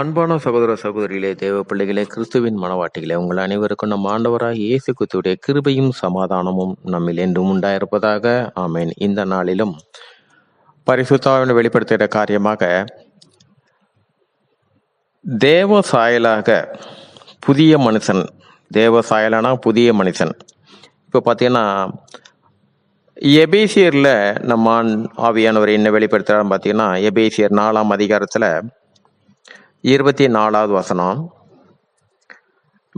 அன்பான சகோதர சகோதரிகளே தேவ பிள்ளைகளே கிறிஸ்துவின் மனவாட்டிகளே உங்கள் அனைவருக்கும் நம் ஆண்டவராக இயேசு கிறிஸ்துடைய கிருபையும் சமாதானமும் நம்மில் என்றும் உண்டாயிருப்பதாக. ஆமேன். இந்த நாளிலும் பரிசுத்தாவின் வெளிப்படுத்துகிற காரியமாக தேவ சாயலாக புதிய மனுஷன் தேவ சாயலானா புதிய மனுஷன். இப்போ பார்த்தீங்கன்னா எபேசியரில் நம்ம ஆவியானவர் என்ன வெளிப்படுத்துகிறான்னு பார்த்தீங்கன்னா எபேசியர் நாலாம் அதிகாரத்தில் இருபத்தி நாலாவது வசனம்.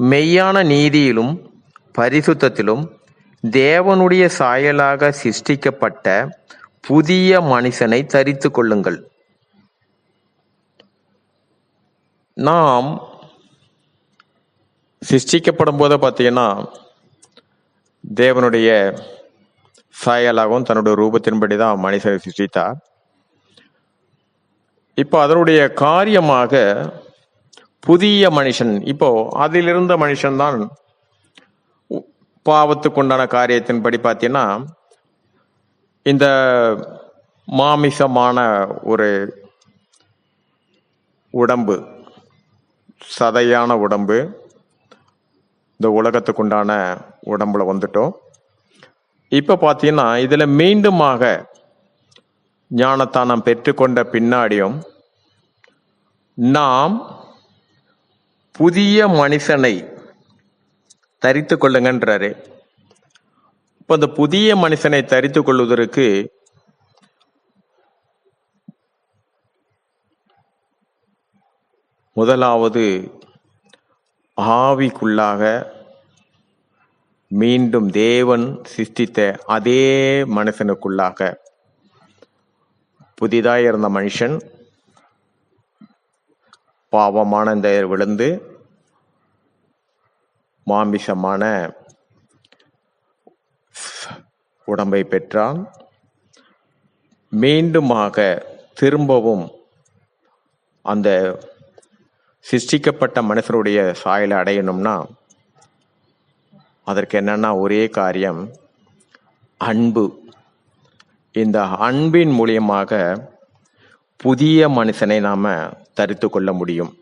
மெய்யான நீதியிலும் பரிசுத்தத்திலும் தேவனுடைய சாயலாக சிருஷ்டிக்கப்பட்ட புதிய மனுஷனை தரித்து கொள்ளுங்கள். நாம் சிருஷ்டிக்கப்படும் போது பார்த்தீங்கன்னா தேவனுடைய சாயலாகவும் தன்னுடைய ரூபத்தின்படி தான் மனுஷனை சிருஷ்டித்தார். இப்போ அதனுடைய காரியமாக புதிய மனுஷன் இப்போ அதிலிருந்த மனுஷன்தான் உ- பாவத்துக்குண்டான காரியத்தின்படி பார்த்தீங்கன்னா இந்த மாமிசமான ஒரு உடம்பு சதையான உடம்பு இந்த உலகத்துக்குண்டான உடம்புல வந்துட்டோம். இப்போ பார்த்தீங்கன்னா இதில் மீண்டுமாக ஞானத்தானம் பெற்றுக்கொண்ட பின்னாடியும் நாம் புதிய மனுஷனை தரித்து கொள்ளுங்கன்றாரு. இப்போ இந்த புதிய மனுஷனை தரித்து கொள்வதற்கு முதலாவது ஆவிக்குள்ளாக மீண்டும் தேவன் சிருஷ்டித்த அதே மனுஷனுக்குள்ளாக புதிதாக இருந்த மனுஷன் பாவமான இந்த விழுந்து மாமிசமான உடம்பை பெற்றான். மீண்டுமாக திரும்பவும் அந்த சிருஷ்டிக்கப்பட்ட மனுஷருடைய சாயலை அடையணும்னா அதற்கு என்னன்னா ஒரே காரியம் அன்பு. இந்த அன்பின் மூலியமாக புதிய மனுஷனை நாம் தரித்து கொள்ள முடியும்.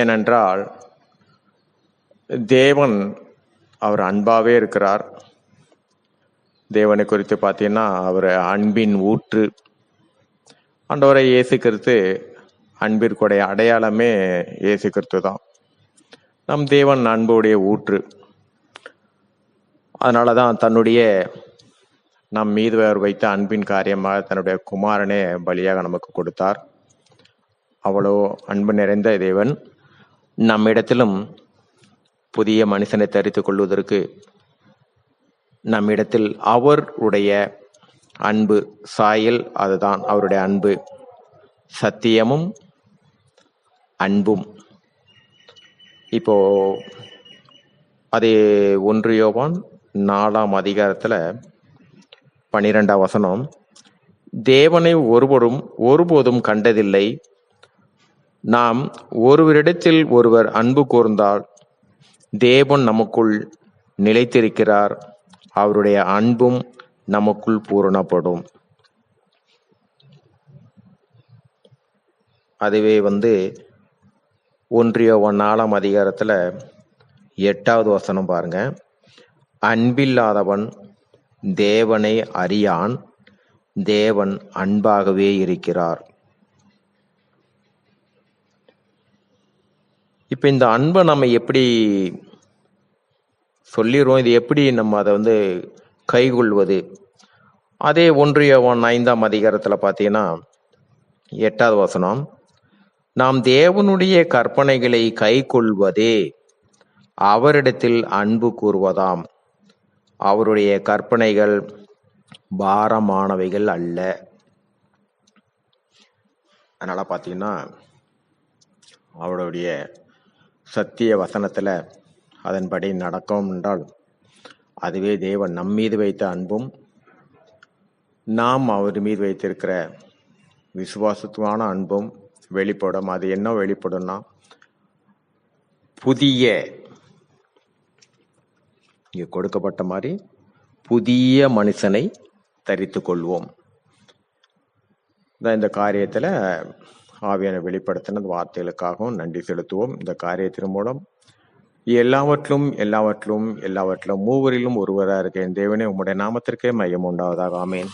ஏனென்றால் தேவன் அவர் அன்பாகவே இருக்கிறார். தேவனை குறித்து பார்த்தீங்கன்னா அவர் அன்பின் ஊற்று ஆண்டவரை இயேசு கிறிஸ்து அன்பிற்குடைய அடையாளமே இயேசு கிறிஸ்து தான். நம் தேவன் அன்புடைய ஊற்று. அதனால தான் தன்னுடைய நம் மீது அவர் வைத்த அன்பின் காரியமாக தன்னுடைய குமாரனே பலியாக நமக்கு கொடுத்தார். அவ்வளோ அன்பு நிறைந்த தேவன் நம்மிடத்திலும் புதிய மனுஷனை தரித்து கொள்வதற்கு நம்மிடத்தில் அவருடைய அன்பு சாயல் அதுதான் அவருடைய அன்பு. சத்தியமும் அன்பும். இப்போ அதே ஒன்று யோவான் நாலாம் அதிகாரத்தில் பனிரெண்டாம் வசனம் தேவனை ஒருவரும் ஒருபோதும் கண்டதில்லை. நாம் ஒருவரிடத்தில் ஒருவர் அன்பு கூர்ந்தால் தேவன் நமக்குள் நிலைத்திருக்கிறார். அவருடைய அன்பும் நமக்குள் பூரணப்படும். அதுவே வந்து ஒன்றியோவன் நாலாம் அதிகாரத்தில் எட்டாவது வசனம் பாருங்க. அன்பில்லாதவன் தேவனை அறியான் தேவன் அன்பாகவே இருக்கிறார். இப்போ இந்த அன்பை நம்ம எப்படி சொல்லிடுவோம் இது எப்படி நம்ம அதை வந்து கைகொள்வது? அதே ஒன்றியவன் ஐந்தாம் அதிகாரத்தில் பார்த்தீங்கன்னா எட்டாவது வசனம் நாம் தேவனுடைய கற்பனைகளை கை கொள்வதே அவரிடத்தில் அன்பு கூறுவதாம். அவருடைய கற்பனைகள் பாரமானவைகள் அல்ல. அதனால் பார்த்தீங்கன்னா அவருடைய சத்திய வசனத்தில் அதன்படி நடக்கும் என்றால் அதுவே தேவன் நம் மீது வைத்த அன்பும் நாம் அவர் மீது வைத்திருக்கிற விசுவாசத்துவான அன்பும் வெளிப்படும். அது என்ன வெளிப்படும்னா புதிய இங்கே கொடுக்கப்பட்ட மாதிரி புதிய மனுஷனை தரித்து கொள்வோம் தான் இந்த காரியத்தில் ஆவியான வெளிப்படுத்தின வார்த்தைகளுக்காகவும் நன்றி செலுத்துவோம். இந்த காரியத்தின் மூலம் எல்லாவற்றிலும் எல்லாவற்றிலும் எல்லாவற்றிலும் மூவரிலும் ஒருவராக இருக்க என் தேவனே உம்முடைய நாமத்திற்கே மையம் உண்டாவதாக. ஆமேன்.